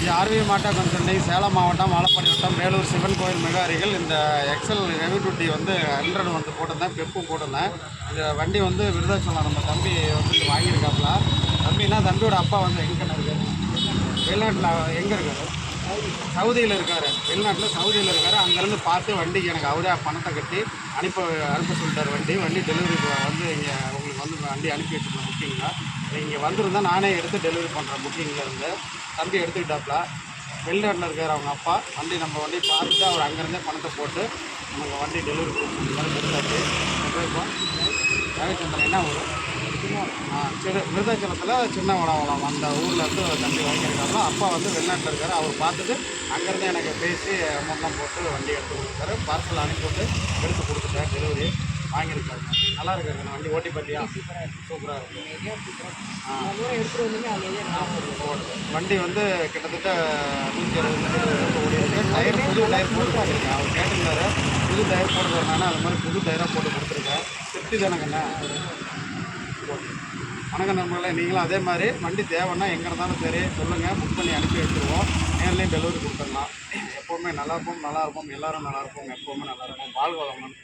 இது ஆர்வி மாட்டா கன்சல்டை சேலம் மாவட்டம் வாழப்பாடி வட்டம் வேலூர் சிவன் கோயில் மிக அருகில் இந்த எக்ஸல் ஹெவி டியூட்டி வந்து ஹண்ட்ரட் வந்து போட்டிருந்தேன் பெப்பு போட்டிருந்தேன். இந்த வண்டி வந்து விருதாச்சலம் நம்ம தம்பி வந்து வாங்கியிருக்காப்புல. தம்பினா தம்பியோட அப்பா வந்து எங்கே இருக்காரு வெளிநாட்டில் எங்கே இருக்காரு? சவுதியில் இருக்காரு. வெளிநாட்டில் சவுதியில் இருக்காரு. அங்கேருந்து பார்த்து வண்டிக்கு எனக்கு அவரே பணத்தை கட்டி அனுப்ப அனுப்ப சொல்லிட்டார் வண்டி. வண்டி டெலிவரி வந்து இங்கே உங்களுக்கு வந்து வண்டி அனுப்பி வச்சுருந்தேன் புக்கிங்கில் இங்கே வந்திருந்தால் நானே எடுத்து டெலிவரி பண்ணுறேன் புக்கிங்கில் இருந்து. தம்பி எடுத்துக்கிட்டாப்புல வெளிநாட்டில் இருக்கார் அவங்க அப்பா. வண்டி நம்ம வண்டி பார்த்துட்டு அவர் அங்கேருந்தே பணத்தை போட்டு நமக்கு வண்டி டெலிவரி கொடுத்து கொடுத்தாச்சு இப்போ ரவிச்சந்திரன் என்ன ஊர்? ஆ விருதாச்சலத்தில் சின்ன உடம்புலாம் அந்த ஊரில் இருந்து ஒரு தம்பி அப்பா வந்து வெளிநாட்டில் இருக்காரு. அவர் பார்த்துட்டு அங்கேருந்து எனக்கு பேசி அமௌண்ட்லாம் போட்டு வண்டி எடுத்து கொடுத்தாரு. பார்சல் அனுப்பிவிட்டு எடுத்து கொடுத்துட்டேன். டெலிவரி வாங்கியிருக்காங்க நல்லா இருக்காங்க இந்த வண்டி ஓட்டி பார்த்தியா? சூப்பராக இருக்கும் வண்டி வந்து கிட்டத்தட்ட நூற்றி அறுபது ஓடி இருக்கு. டயர் புது டயர் போட்டு கொடுத்துருக்கேன். அவர் கேட்டிருந்தாரு. புது டயர் போட்டு தரனால அது மாதிரி புது டயராக போட்டு கொடுத்துருக்கேன். திருப்தி தானங்கண்ணா வணக்கம் நண்பர்களே நீங்களும் அதே மாதிரி வண்டி தேவைன்னா எங்கே இருந்தாலும் சரி சொல்லுங்கள் புக் பண்ணி அனுப்பி வச்சுருவோம். நேர்லேயும் டெலிவரி கொடுத்துடலாம். எப்போவுமே நல்லா இருப்போம் நல்லா இருப்போம் எல்லாரும் நல்லா இருப்போம். எப்போவுமே நல்லா இருப்போம் வாழ் வளமுடன்.